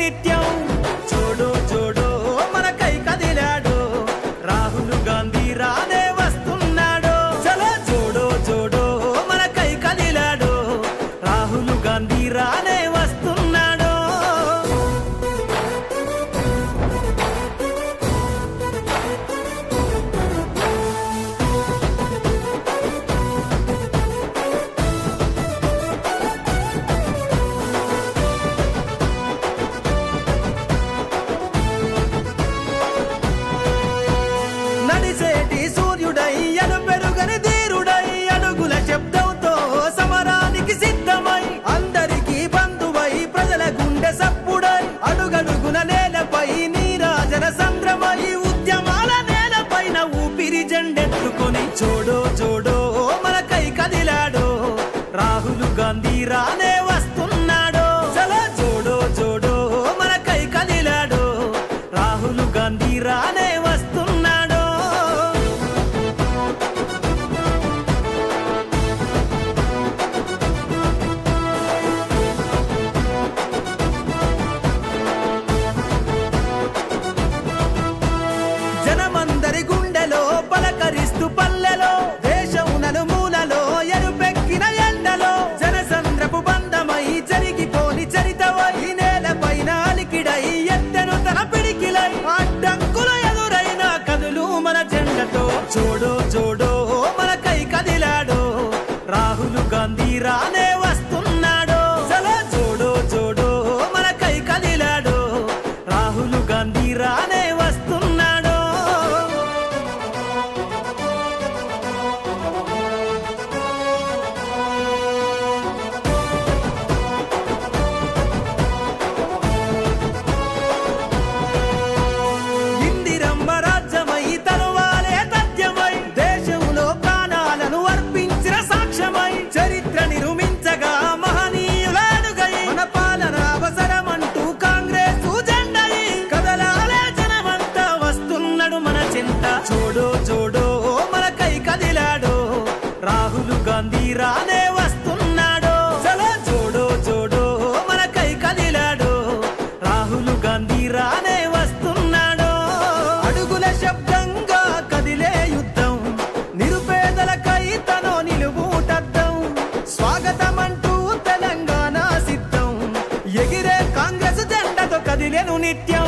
నిత్యం காந்திரானே. నిత్యం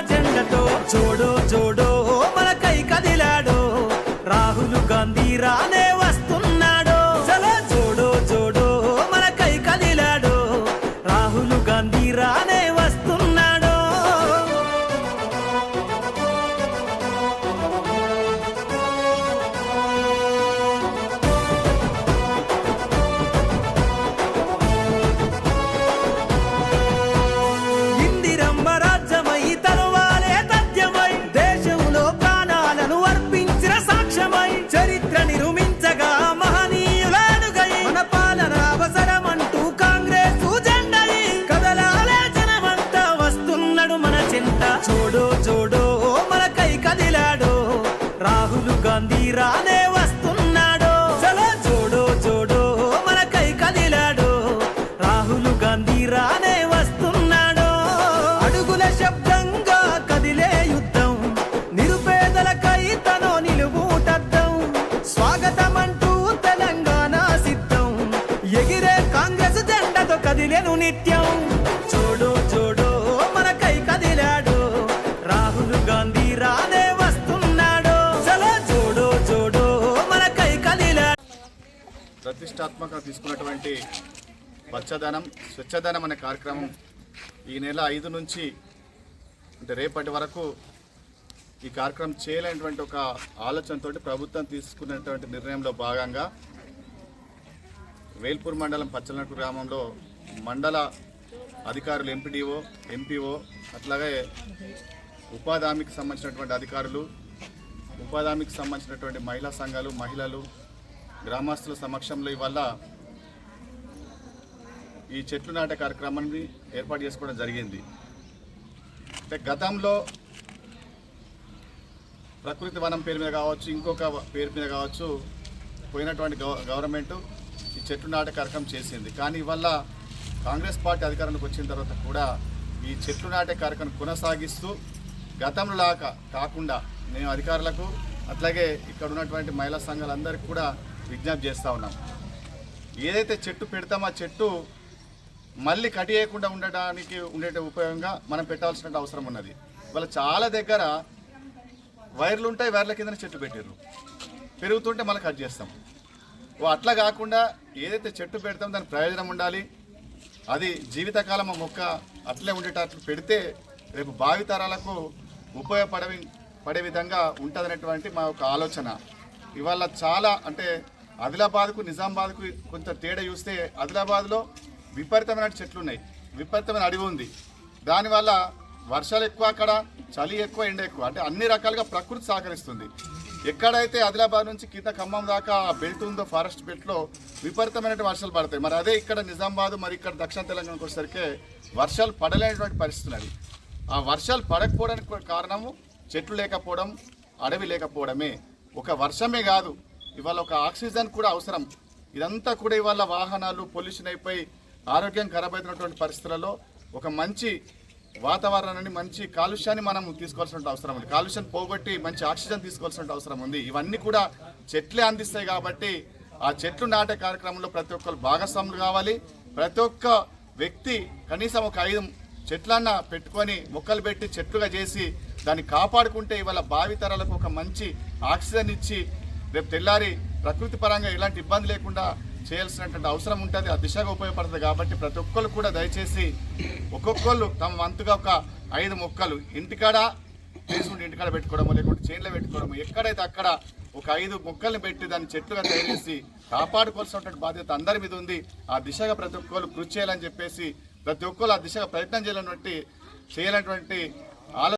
జెండతో చూడు చూ ప్రతిష్టాత్మకంగా తీసుకున్నటువంటి పచ్చదనం స్వచ్ఛదనం అనే కార్యక్రమం ఈ నెల ఐదు నుంచి అంటే రేపటి వరకు ఈ కార్యక్రమం చేయలేనటువంటి ఒక ఆలోచనతో ప్రభుత్వం తీసుకున్నటువంటి నిర్ణయంలో భాగంగా వేల్పూర్ మండలం పచ్చలనట్టు గ్రామంలో మండల అధికారులు ఎంపీడీఓ ఎంపీఓ అట్లాగే ఉపాధి హామీకి సంబంధించినటువంటి అధికారులు ఉపాధి హామీకి సంబంధించినటువంటి మహిళా సంఘాలు మహిళలు గ్రామస్తుల సమక్షంలో ఇవాళ ఈ చెట్లు నాటే కార్యక్రమాన్ని ఏర్పాటు చేసుకోవడం జరిగింది. అంటే గతంలో ప్రకృతి వనం పేరు మీద కావచ్చు ఇంకొక పేరు మీద కావచ్చు పోయినటువంటి గవర్నమెంట్ ఈ చెట్లు నాటే కార్యక్రమం చేసింది. కానీ ఇవల్ల కాంగ్రెస్ పార్టీ అధికారంలోకి వచ్చిన తర్వాత కూడా ఈ చెట్లు నాటే కార్యక్రమం కొనసాగిస్తూ గతంలో లాగా కాకుండా మేము అధికారులకు అట్లాగే ఇక్కడ ఉన్నటువంటి మహిళా సంఘాలందరికీ కూడా విజ్ఞప్తి చేస్తూ ఉన్నాం. ఏదైతే చెట్టు పెడతామో ఆ చెట్టు మళ్ళీ కటియకుండా ఉండడానికి ఉండే ఉపయోగంగా మనం పెట్టాల్సిన అవసరం ఉన్నది. వాళ్ళ చాలా దగ్గర వైర్లు ఉంటాయి వైర్ల కింద చెట్టు పెట్టారు పెరుగుతుంటే మళ్ళీ కట్ చేస్తాం. ఓ అట్లా కాకుండా ఏదైతే చెట్టు పెడతామో దాని ప్రయోజనం ఉండాలి. అది జీవితకాలం ఆ మొక్క అట్లే ఉండేటట్లు పెడితే రేపు భావితరాలకు ఉపయోగపడే పడే విధంగా ఉంటుందనేటువంటి మా ఒక ఆలోచన. ఇవాళ చాలా అంటే ఆదిలాబాద్కు నిజామాబాద్కు కొంత తేడా చూస్తే ఆదిలాబాద్లో విపరీతమైన చెట్లు ఉన్నాయి విపరీతమైన అడవి ఉంది. దానివల్ల వర్షాలు ఎక్కువ అక్కడ చలి ఎక్కువ ఎండ ఎక్కువ. అంటే అన్ని రకాలుగా ప్రకృతి సహకరిస్తుంది. ఎక్కడైతే ఆదిలాబాద్ నుంచి కింద ఖమ్మం దాకా ఆ బెల్ట్ ఉందో ఫారెస్ట్ బెల్ట్లో విపరీతమైన వర్షాలు పడతాయి. మరి అదే ఇక్కడ నిజామాబాద్ మరి ఇక్కడ దక్షిణ తెలంగాణకు వచ్చేసరికి వర్షాలు పడలేనటువంటి పరిస్థితులు ఆ వర్షాలు పడకపోవడానికి కారణము చెట్లు లేకపోవడం అడవి లేకపోవడమే. ఒక వర్షమే కాదు. ఇవాళ ఒక ఆక్సిజన్ కూడా అవసరం. ఇదంతా కూడా ఇవాళ వాహనాలు పొల్యూషన్ అయిపోయి ఆరోగ్యం ఖరాబ్ అవుతున్నటువంటి పరిస్థితులలో ఒక మంచి వాతావరణాన్ని మంచి కాలుష్యాన్ని మనం తీసుకోవాల్సిన అవసరం ఉంది. కాలుష్యం పోగొట్టి మంచి ఆక్సిజన్ తీసుకోవాల్సిన అవసరం ఉంది. ఇవన్నీ కూడా చెట్లే అందిస్తాయి కాబట్టి ఆ చెట్లు నాటే కార్యక్రమంలో ప్రతి ఒక్కరు భాగస్వాములు కావాలి. ప్రతి ఒక్క వ్యక్తి కనీసం ఒక ఐదు చెట్లన్న పెట్టుకొని మొక్కలు పెట్టి చెట్లుగా చేసి దాన్ని కాపాడుకుంటే ఇవాళ భావితరాలకు ఒక మంచి ఆక్సిజన్ ఇచ్చి రేపు తెల్లారి ప్రకృతి పరంగా ఎలాంటి ఇబ్బంది లేకుండా చేయాల్సినటువంటి అవసరం ఉంటుంది ఆ దిశగా ఉపయోగపడుతుంది కాబట్టి ప్రతి ఒక్కరు కూడా దయచేసి ఒక్కొక్కళ్ళు తమ వంతుగా ఒక ఐదు మొక్కలు ఇంటికాడ తీసుకుంటే ఇంటికాడ పెట్టుకోవడము లేకుంటే చేనులో పెట్టుకోవడము ఎక్కడైతే అక్కడ ఒక ఐదు మొక్కల్ని పెట్టి దాన్ని చెట్లుగా తయారు చేసి కాపాడుకోవాల్సినటువంటి బాధ్యత అందరి మీద ఉంది. ఆ దిశగా ప్రతి ఒక్కరు కృషి చేయాలని చెప్పేసి ప్రతి ఒక్కరు ఆ దిశగా ప్రయత్నం చేయాలన్నటువంటి చేయాలన్నటువంటి ఆలోచన